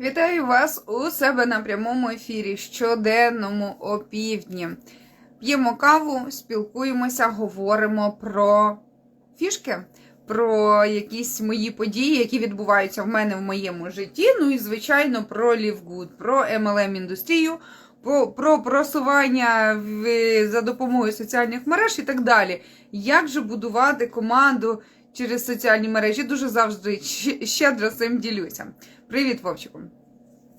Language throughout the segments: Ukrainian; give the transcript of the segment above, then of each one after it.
Вітаю вас у себе на прямому ефірі щоденному опівдні. П'ємо каву, спілкуємося, говоримо про фішки, про якісь мої події, які відбуваються в мене в моєму житті. Ну і, звичайно, про LiveGood, про MLM індустрію, про, про просування в, за допомогою соціальних мереж і так далі. Як же будувати команду через соціальні мережі? Дуже завжди щедро цим ділюся. Привіт, Вовчику!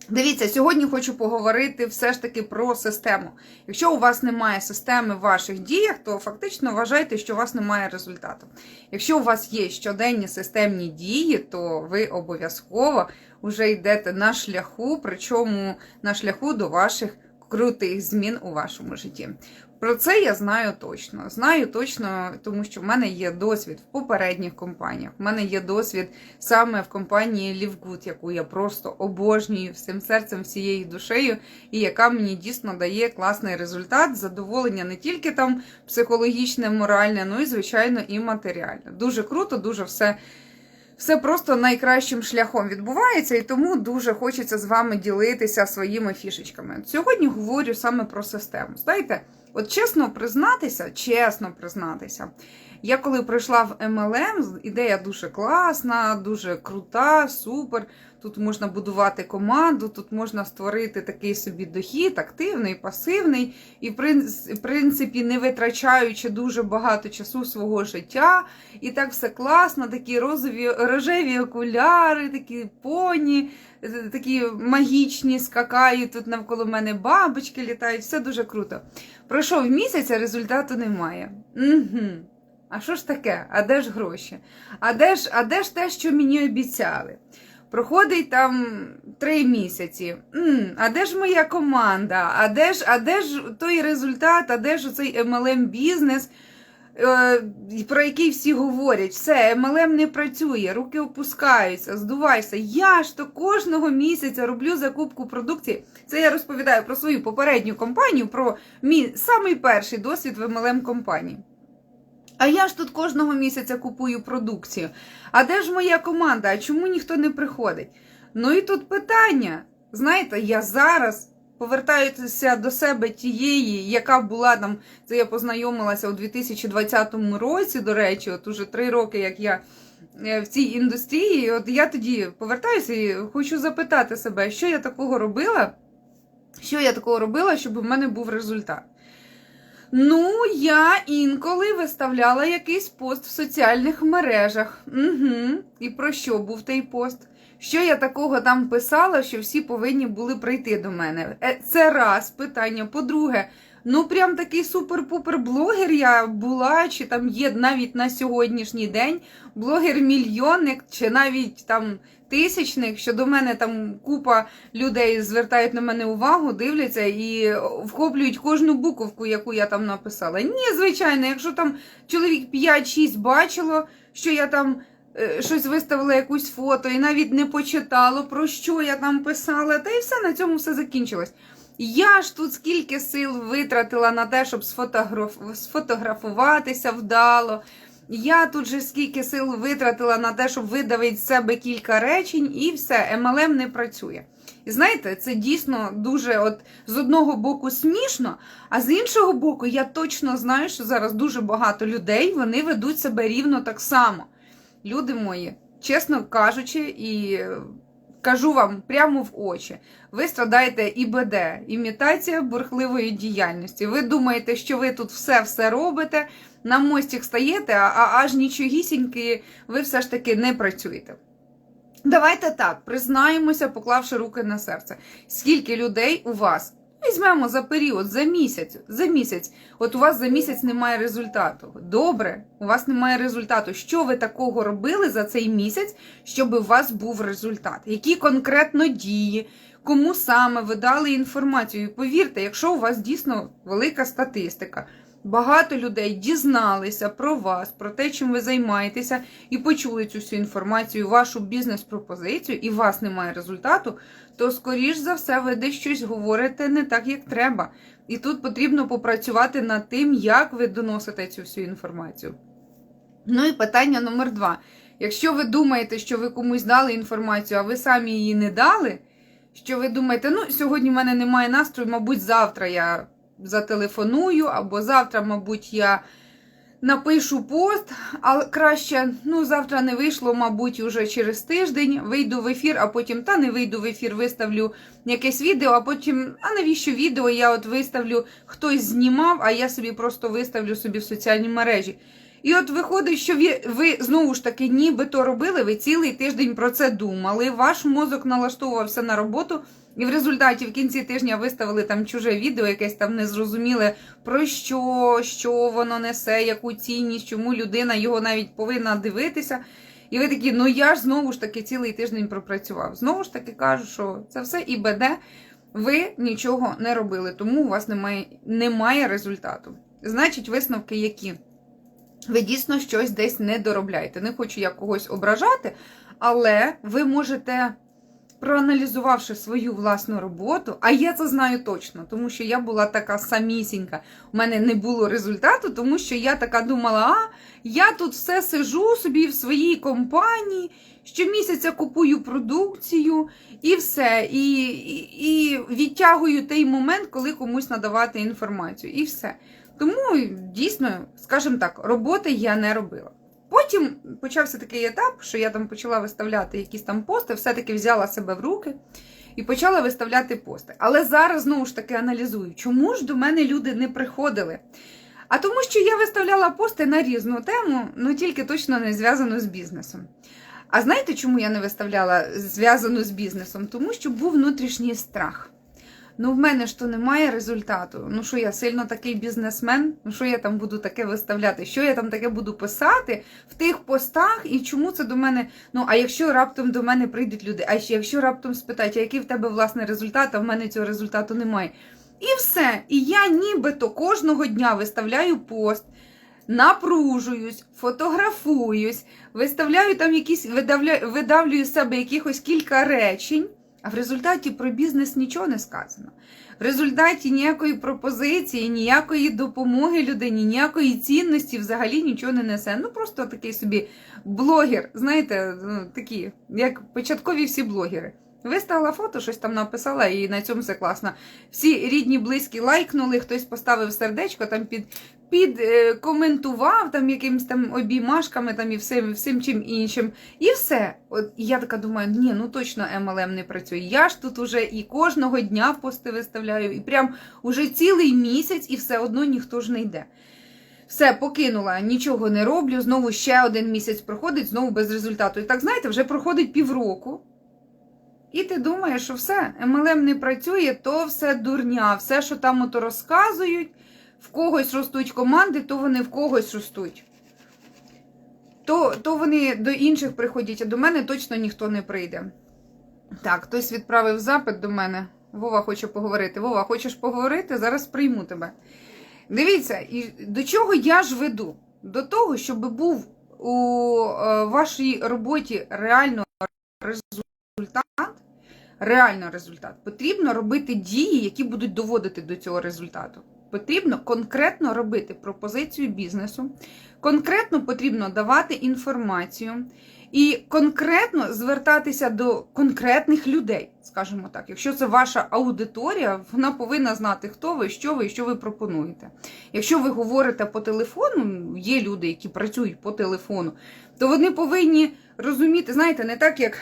Дивіться, сьогодні хочу поговорити все ж таки про систему. Якщо у вас немає системи в ваших діях, то фактично вважайте, що у вас немає результату. Якщо у вас є щоденні системні дії, то ви обов'язково вже йдете на шляху, причому на шляху до ваших крутих змін у вашому житті. Про це я знаю точно. Знаю точно, тому що в мене є досвід в попередніх компаніях. В мене є досвід саме в компанії LiveGood, яку я просто обожнюю всім серцем, всією душею, і яка мені дійсно дає класний результат, задоволення не тільки там психологічне, моральне, ну і звичайно і матеріальне. Дуже круто, дуже все. Все просто найкращим шляхом відбувається, і тому дуже хочеться з вами ділитися своїми фішечками. Сьогодні говорю саме про систему. Знаєте, от чесно признатися, чесно признатися, я коли прийшла в MLM, ідея дуже класна, дуже крута, супер. Тут можна будувати команду, тут можна створити такий собі дохід, активний, пасивний, і в принципі не витрачаючи дуже багато часу свого життя. І так все класно, такі розові, рожеві окуляри, такі поні, такі магічні, скакають тут навколо мене бабочки літають, все дуже круто. Пройшов місяць, а результату немає. Угу. А що ж таке? А де ж гроші? А де ж, а де ж те, що мені обіцяли? Проходить там три місяці. м а де ж моя команда? А де ж, а де ж той результат? А де ж цей MLM бізнес? е, про який всі говорять, все, MLM не працює, руки опускаються, здувайся. Я ж то кожного місяця роблю закупку продукції. Це я розповідаю про свою попередню компанію, про мій самий перший досвід в MLM компанії. А я ж тут кожного місяця купую продукцію. А де ж моя команда? А чому ніхто не приходить? Ну і тут питання. Знаєте, я зараз повертаюся до себе тієї, яка була там, це я познайомилася у 2020 році, до речі, от уже три роки, як я е, в цій індустрії. От я тоді повертаюся і хочу запитати себе, що я такого робила, що я такого робила, щоб в мене був результат. Ну, я інколи виставляла якийсь пост в соціальних мережах. Угу. І про що був той пост? Що я такого там писала, що всі повинні були прийти до мене? Е, Це раз питання. По-друге, ну прям такий супер-пупер блогер я була, чи там є навіть на сьогоднішній день блогер-мільйонник, чи навіть там тисячник, що до мене там купа людей звертають на мене увагу, дивляться і вхоплюють кожну буковку, яку я там написала. Ні, звичайно, якщо там чоловік 5-6 бачило, що я там е, щось виставила якусь фото і навіть не почитало, про що я там писала, та і все на цьому все закінчилось. Я ж тут скільки сил витратила на те, щоб сфотограф... сфотографуватися вдало. Я тут же скільки сил витратила на те, щоб видавити з себе кілька речень, і все, MLM не працює. І знаєте, це дійсно дуже от з одного боку смішно, а з іншого боку, я точно знаю, що зараз дуже багато людей вони ведуть себе рівно так само. Люди мої, чесно кажучи, і кажу вам прямо в очі, ви страдаєте ІБД, імітація бурхливої діяльності. Ви думаєте, що ви тут все-все робите, на мостик стаєте, а аж нічогісіньки ви все ж таки не працюєте. Давайте так, признаємося, поклавши руки на серце. Скільки людей у вас? Візьмемо за період, за місяць, за місяць. От у вас за місяць немає результату. Добре, у вас немає результату. Що ви такого робили за цей місяць, щоб у вас був результат? Які конкретно дії? Кому саме ви дали інформацію? І повірте, якщо у вас дійсно велика статистика, багато людей дізналися про вас, про те, чим ви займаєтеся, і почули цю всю інформацію, вашу бізнес-пропозицію, і у вас немає результату, то, скоріш за все, ви десь щось говорите не так, як треба. І тут потрібно попрацювати над тим, як ви доносите цю всю інформацію. Ну і питання номер два. Якщо ви думаєте, що ви комусь дали інформацію, а ви самі її не дали, що ви думаєте, ну, сьогодні в мене немає настрою, мабуть, завтра я зателефоную, або завтра, мабуть, я напишу пост, але краще, ну, завтра не вийшло, мабуть, уже через тиждень вийду в ефір, а потім та не вийду в ефір, виставлю якесь відео, а потім, а навіщо відео? Я от виставлю, хтось знімав, а я собі просто виставлю собі в соціальні мережі. І от виходить, що ви, ви знову ж таки нібито робили, ви цілий тиждень про це думали, ваш мозок налаштовувався на роботу, і в результаті в кінці тижня виставили там чуже відео, якесь там незрозуміле, про що, що воно несе, яку цінність, чому людина його навіть повинна дивитися. І ви такі, ну я ж знову ж таки цілий тиждень пропрацював. Знову ж таки кажу, що це все ІБД, ви нічого не робили, тому у вас немає, немає результату. Значить, висновки які? Ви дійсно щось десь не доробляєте. Не хочу я когось ображати, але ви можете, проаналізувавши свою власну роботу, а я це знаю точно, тому що я була така самісінька, у мене не було результату, тому що я така думала, а я тут все сижу собі в своїй компанії, щомісяця купую продукцію і все. І, і, і відтягую той момент, коли комусь надавати інформацію. І все. Тому дійсно, скажімо так, роботи я не робила. Потім почався такий етап, що я там почала виставляти якісь там пости, все-таки взяла себе в руки і почала виставляти пости. Але зараз знову ж таки аналізую, чому ж до мене люди не приходили. А тому, що я виставляла пости на різну тему, ну тільки точно не зв'язану з бізнесом. А знаєте, чому я не виставляла зв'язану з бізнесом? Тому що був внутрішній страх. Ну, в мене ж то немає результату. Ну, що я сильно такий бізнесмен? Ну, що я там буду таке виставляти? Що я там таке буду писати в тих постах? І чому це до мене? Ну, а якщо раптом до мене прийдуть люди, а якщо раптом спитають, а який в тебе власний результат, а в мене цього результату немає. І все. І я нібито кожного дня виставляю пост. Напружуюсь, фотографуюсь, виставляю там якісь, видавляю, видавлюю себе якихось кілька речень, а в результаті про бізнес нічого не сказано. В результаті ніякої пропозиції, ніякої допомоги людині, ніякої цінності взагалі нічого не несе. Ну просто такий собі блогер, знаєте, ну, такі, як початкові всі блогери. Виставила фото, щось там написала, і на цьому все класно. Всі рідні, близькі лайкнули, хтось поставив сердечко, там під, під е, там якимось там обіймашками там і всім, всім чим іншим. І все. От я така думаю, ні, ну точно MLM не працює. Я ж тут уже і кожного дня пости виставляю, і прям уже цілий місяць, і все одно ніхто ж не йде. Все, покинула, нічого не роблю. Знову ще один місяць проходить, знову без результату. І так, знаєте, вже проходить півроку. І ти думаєш, що все, MLM не працює, то все дурня, все, що там ото розказують, в когось ростуть команди, то вони в когось ростуть. То, то вони до інших приходять, а до мене точно ніхто не прийде. Так, хтось відправив запит до мене. Вова хоче поговорити. Вова, хочеш поговорити? Зараз прийму тебе. Дивіться, і до чого я ж веду? До того, щоб був у е, вашій роботі реально результат, реально результат, потрібно робити дії, які будуть доводити до цього результату. Потрібно конкретно робити пропозицію бізнесу, конкретно потрібно давати інформацію і конкретно звертатися до конкретних людей, скажімо так. Якщо це ваша аудиторія, вона повинна знати, хто ви, що ви що ви пропонуєте. Якщо ви говорите по телефону, є люди, які працюють по телефону, то вони повинні розуміти, знаєте, не так, як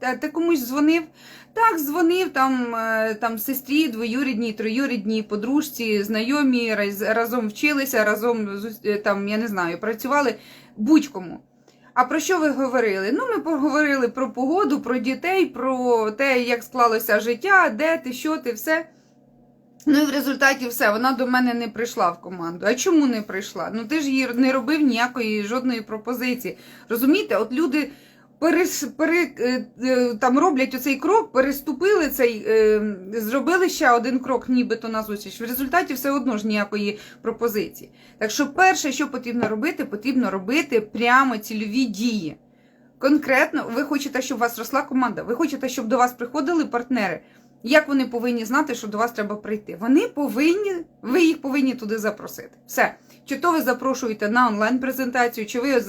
а, ти комусь дзвонив. Так, дзвонив там е, там сестрі, двоюрідній, троюрідній, подружці, знайомі, разом вчилися, разом е, там, я не знаю, працювали будь-кому. А про що ви говорили? Ну, ми поговорили про погоду, про дітей, про те, як склалося життя, де ти, що ти, все. Ну і в результаті все, вона до мене не прийшла в команду. А чому не прийшла? Ну ти ж їй не робив ніякої жодної пропозиції. Розумієте, от люди пере, е, е, там роблять оцей крок, переступили цей, е, зробили ще один крок, нібито на зустріч. В результаті все одно ж ніякої пропозиції. Так що, перше, що потрібно робити, потрібно робити прямо цільові дії. Конкретно, ви хочете, щоб у вас росла команда, ви хочете, щоб до вас приходили партнери. Як вони повинні знати, що до вас треба прийти? Вони повинні, ви їх повинні туди запросити. Все. Чи то ви запрошуєте на онлайн-презентацію, чи ви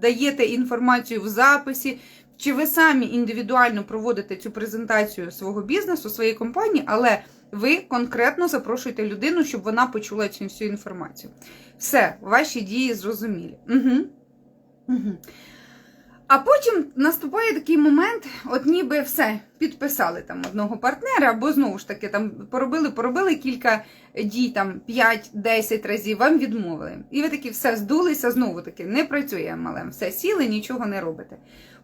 даєте інформацію в записі, Чи ви самі індивідуально проводите цю презентацію свого бізнесу, своєї компанії, але ви конкретно запрошуєте людину, щоб вона почула цю всю інформацію. Все, ваші дії зрозумілі. Угу. Угу. А потім наступає такий момент, от ніби все, підписали там одного партнера, або знову ж таки там поробили, поробили кілька дій, там 5-10 разів, вам відмовили. І ви такі все здулися, знову таки, не працює малем, все сіли, нічого не робите.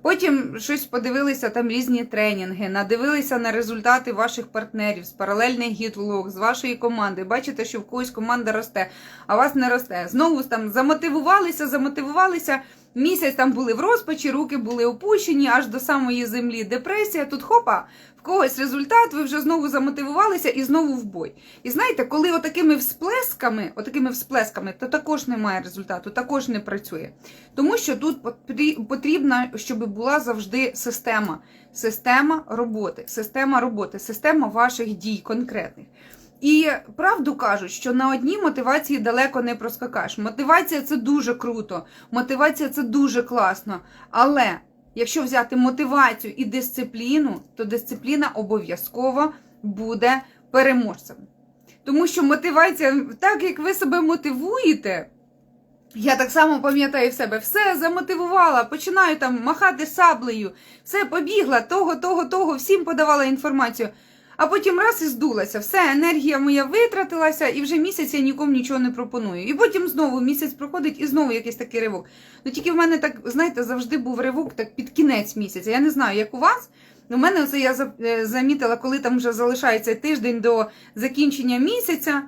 Потім щось подивилися, там різні тренінги, надивилися на результати ваших партнерів з паралельних гітлог, з вашої команди. Бачите, що в когось команда росте, а вас не росте. Знову там замотивувалися, замотивувалися. Місяць там були в розпачі, руки були опущені аж до самої землі. Депресія. Тут хопа, в когось результат, ви вже знову замотивувалися і знову в бой. І знаєте, коли отакими всплесками, отакими всплесками, то також немає результату, також не працює. Тому що тут потрібно, щоб була завжди система. Система роботи, система роботи, система ваших дій конкретних. І правду кажуть, що на одній мотивації далеко не проскакаєш. Мотивація це дуже круто, мотивація це дуже класно. Але якщо взяти мотивацію і дисципліну, то дисципліна обов'язково буде переможцем. Тому що мотивація, так як ви себе мотивуєте, я так само пам'ятаю в себе, все замотивувала, починаю там махати саблею, все побігла, того, того, того, всім подавала інформацію. А потім раз і здулася, все, енергія моя витратилася, і вже місяць я нікому нічого не пропоную. І потім знову місяць проходить і знову якийсь такий ривок. Ну тільки в мене так, знаєте, завжди був ривок так під кінець місяця. Я не знаю, як у вас. У мене це я е, замітила, коли там вже залишається тиждень до закінчення місяця.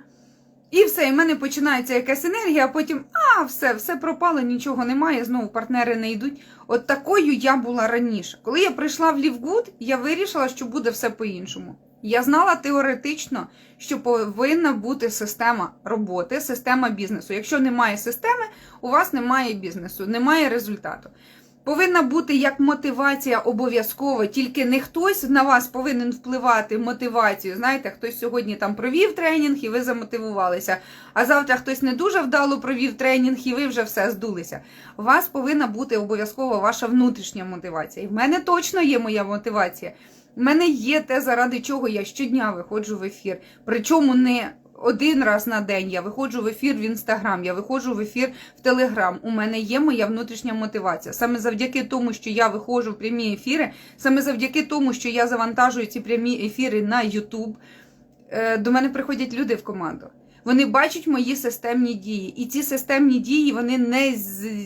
І все, і в мене починається якась енергія, а потім, а, все, все пропало, нічого немає, знову партнери не йдуть. От такою я була раніше. Коли я прийшла в Лівгуд, я вирішила, що буде все по-іншому. Я знала теоретично, що повинна бути система роботи, система бізнесу. Якщо немає системи, у вас немає бізнесу, немає результату. Повинна бути як мотивація обов'язково, тільки не хтось на вас повинен впливати мотивацію. Знаєте, хтось сьогодні там провів тренінг і ви замотивувалися. А завтра хтось не дуже вдало провів тренінг, і ви вже все здулися. У вас повинна бути обов'язково ваша внутрішня мотивація. І в мене точно є моя мотивація. У мене є те, заради чого я щодня виходжу в ефір. Причому не один раз на день я виходжу в ефір в інстаграм, я виходжу в ефір в Телеграм. У мене є моя внутрішня мотивація. Саме завдяки тому, що я виходжу в прямі ефіри, саме завдяки тому, що я завантажую ці прямі ефіри на Ютуб, е, до мене приходять люди в команду. Вони бачать мої системні дії. І ці системні дії вони не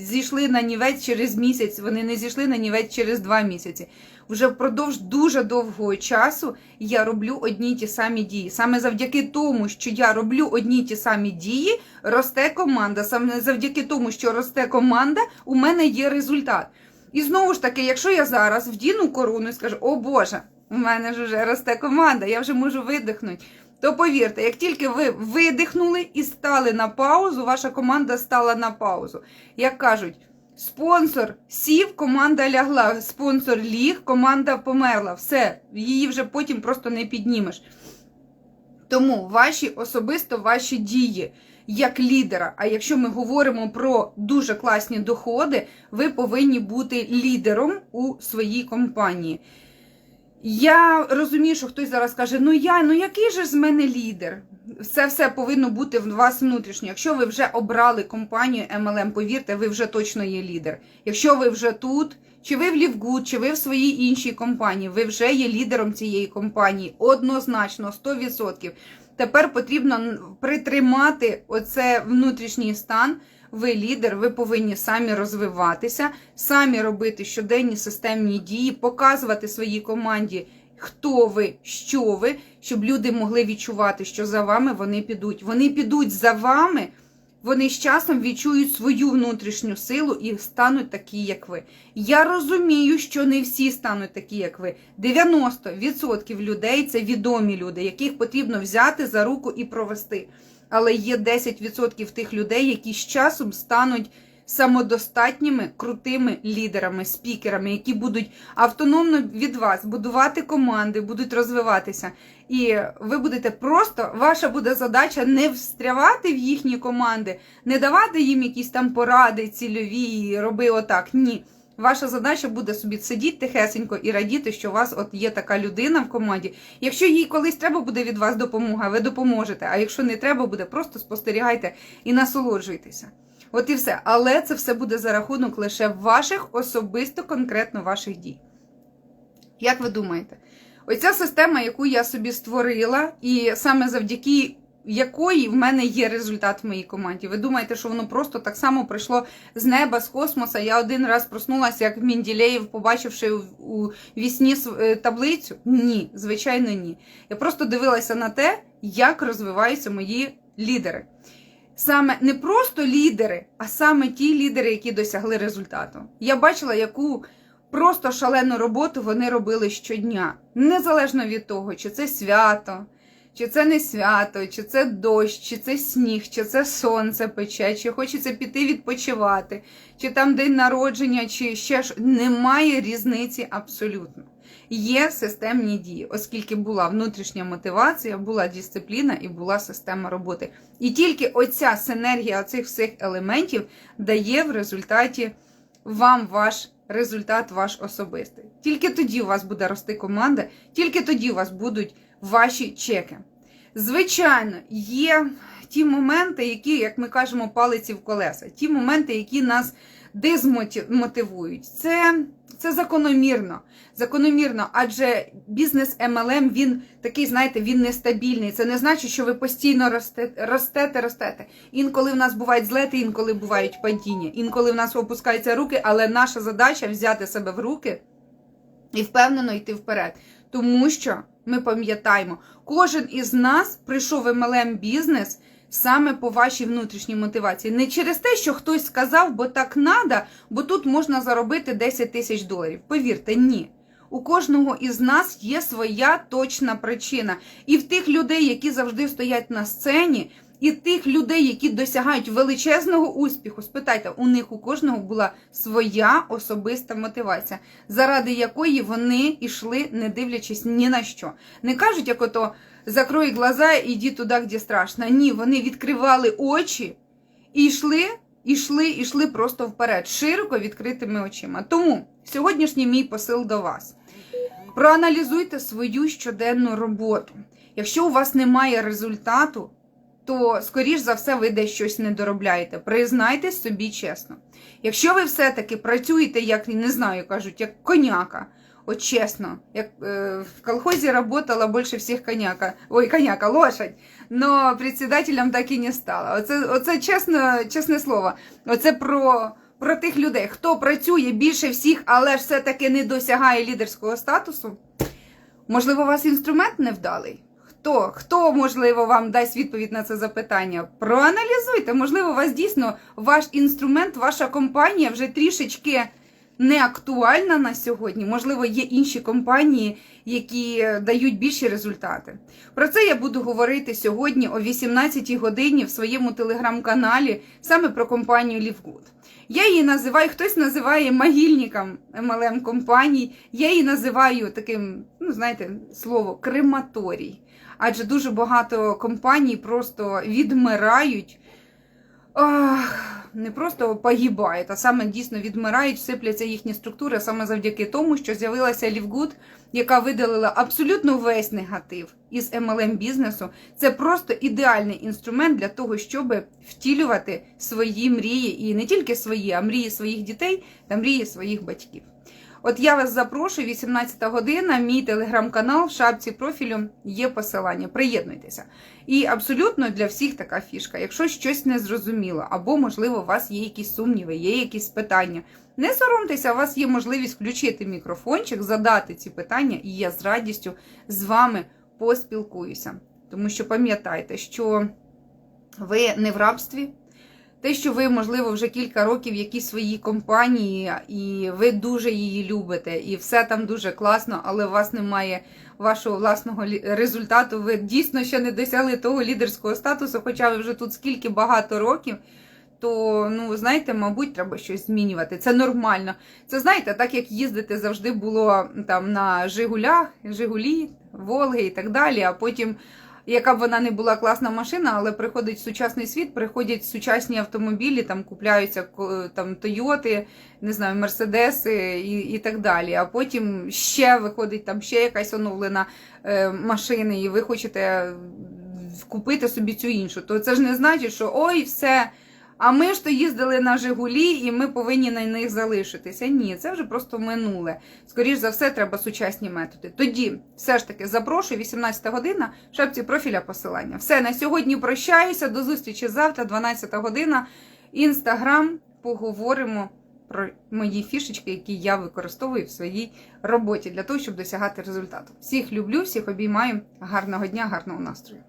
зійшли на нівець через місяць, вони не зійшли на нівець через два місяці. Вже впродовж дуже довгого часу я роблю одні й ті самі дії. Саме завдяки тому, що я роблю одні й ті самі дії, росте команда. Саме завдяки тому, що росте команда, у мене є результат. І знову ж таки, якщо я зараз вдіну корону і скажу, о Боже, у мене ж вже росте команда, я вже можу видихнути. То повірте, як тільки ви видихнули і стали на паузу, ваша команда стала на паузу. Як кажуть, спонсор сів, команда лягла, спонсор ліг, команда померла. Все, її вже потім просто не піднімеш. Тому ваші особисто ваші дії як лідера. А якщо ми говоримо про дуже класні доходи, ви повинні бути лідером у своїй компанії. Я розумію, що хтось зараз каже, ну я, ну який же з мене лідер? Це все повинно бути в вас внутрішньо. Якщо ви вже обрали компанію MLM, повірте, ви вже точно є лідер. Якщо ви вже тут, чи ви в Лівгуд, чи ви в своїй іншій компанії, ви вже є лідером цієї компанії. Однозначно, 100%. Тепер потрібно притримати оце внутрішній стан ви лідер, ви повинні самі розвиватися, самі робити щоденні системні дії, показувати своїй команді, хто ви, що ви, щоб люди могли відчувати, що за вами вони підуть. Вони підуть за вами. Вони з часом відчують свою внутрішню силу і стануть такі, як ви. Я розумію, що не всі стануть такі, як ви. 90% людей це відомі люди, яких потрібно взяти за руку і провести але є 10% тих людей, які з часом стануть самодостатніми крутими лідерами, спікерами, які будуть автономно від вас будувати команди, будуть розвиватися. І ви будете просто, ваша буде задача не встрявати в їхні команди, не давати їм якісь там поради цільові, роби отак. Ні. Ваша задача буде собі сидіти тихесенько і радіти, що у вас от є така людина в команді. Якщо їй колись треба буде від вас допомога, ви допоможете. А якщо не треба буде, просто спостерігайте і насолоджуйтеся. От і все. Але це все буде за рахунок лише ваших особисто конкретно ваших дій. Як ви думаєте? Оця система, яку я собі створила, і саме завдяки якої в мене є результат в моїй команді. Ви думаєте, що воно просто так само прийшло з неба, з космоса? Я один раз проснулася, як Мінділеєв, побачивши у, вісні е, таблицю? Ні, звичайно, ні. Я просто дивилася на те, як розвиваються мої лідери. Саме не просто лідери, а саме ті лідери, які досягли результату. Я бачила, яку просто шалену роботу вони робили щодня, незалежно від того, чи це свято, чи це не свято, чи це дощ, чи це сніг, чи це сонце пече, чи хочеться піти відпочивати, чи там день народження, чи ще ж немає різниці абсолютно. Є системні дії, оскільки була внутрішня мотивація, була дисципліна і була система роботи. І тільки оця синергія цих всіх елементів дає в результаті вам ваш результат, ваш особистий. Тільки тоді у вас буде рости команда, тільки тоді у вас будуть ваші чеки. Звичайно, є ті моменти, які, як ми кажемо, палиці в колеса, ті моменти, які нас дезмотивують. Це, це закономірно. Закономірно, адже бізнес MLM, він такий, знаєте, він нестабільний. Це не значить, що ви постійно ростете, ростете, ростете. Інколи в нас бувають злети, інколи бувають падіння, інколи в нас опускаються руки, але наша задача взяти себе в руки і впевнено йти вперед. Тому що ми пам'ятаємо, кожен із нас прийшов MLM бізнес саме по вашій внутрішній мотивації. Не через те, що хтось сказав, бо так надо, бо тут можна заробити 10 тисяч доларів. Повірте, ні. У кожного із нас є своя точна причина. І в тих людей, які завжди стоять на сцені, і тих людей, які досягають величезного успіху, спитайте, у них у кожного була своя особиста мотивація, заради якої вони йшли, не дивлячись ні на що. Не кажуть, як ото закрой глаза і йди туди, де страшно. Ні, вони відкривали очі і йшли, йшли, йшли просто вперед, широко відкритими очима. Тому сьогоднішній мій посил до вас. Проаналізуйте свою щоденну роботу. Якщо у вас немає результату, то, скоріш за все, ви десь щось не доробляєте. Признайтесь собі чесно. Якщо ви все-таки працюєте, як не знаю, кажуть, як коняка, от чесно, як е, в колхозі работала більше всіх коняка, ой, коняка, лошадь, но председателем так і не стала. Оце, оце чесно, чесне слово. Оце про. Про тих людей, хто працює більше всіх, але все-таки не досягає лідерського статусу. Можливо, у вас інструмент невдалий? Хто, хто, можливо, вам дасть відповідь на це запитання? Проаналізуйте, можливо, у вас дійсно ваш інструмент, ваша компанія вже трішечки не актуальна на сьогодні. Можливо, є інші компанії, які дають більші результати. Про це я буду говорити сьогодні о 18-й годині в своєму телеграм-каналі саме про компанію Лівгуд. Я її називаю, хтось називає могильником MLM компаній. Я її називаю таким, ну знаєте, слово крематорій. Адже дуже багато компаній просто відмирають. Ах, не просто погибають, а саме дійсно відмирають, сипляться їхні структури саме завдяки тому, що з'явилася Лівгуд, яка видалила абсолютно весь негатив із MLM бізнесу. Це просто ідеальний інструмент для того, щоб втілювати свої мрії, і не тільки свої, а мрії своїх дітей та мрії своїх батьків. От я вас запрошую, 18 година, мій телеграм-канал в шапці профілю є посилання. Приєднуйтеся. І абсолютно для всіх така фішка. Якщо щось не зрозуміло, або, можливо, у вас є якісь сумніви, є якісь питання. Не соромтеся, у вас є можливість включити мікрофончик, задати ці питання, і я з радістю з вами поспілкуюся. Тому що пам'ятайте, що ви не в рабстві. Те, що ви, можливо, вже кілька років в якійсь своїй компанії, і ви дуже її любите, і все там дуже класно, але у вас немає вашого власного результату. Ви дійсно ще не досягли того лідерського статусу, хоча ви вже тут скільки багато років. То, ну, знаєте, мабуть, треба щось змінювати. Це нормально. Це знаєте, так як їздити завжди було там на Жигулях, Жигулі, Волги і так далі, а потім яка б вона не була класна машина, але приходить сучасний світ, приходять сучасні автомобілі, там купляються там Тойоти, не знаю, Мерседеси і, і так далі. А потім ще виходить там ще якась оновлена е, машина, і ви хочете купити собі цю іншу. То це ж не значить, що ой, все. А ми ж то їздили на Жигулі, і ми повинні на них залишитися. Ні, це вже просто минуле. Скоріш за все, треба сучасні методи. Тоді, все ж таки, запрошую 18 година, в шапці профіля посилання. Все, на сьогодні прощаюся. До зустрічі завтра, 12 година. Інстаграм, поговоримо про мої фішечки, які я використовую в своїй роботі для того, щоб досягати результату. Всіх люблю, всіх обіймаю. Гарного дня, гарного настрою.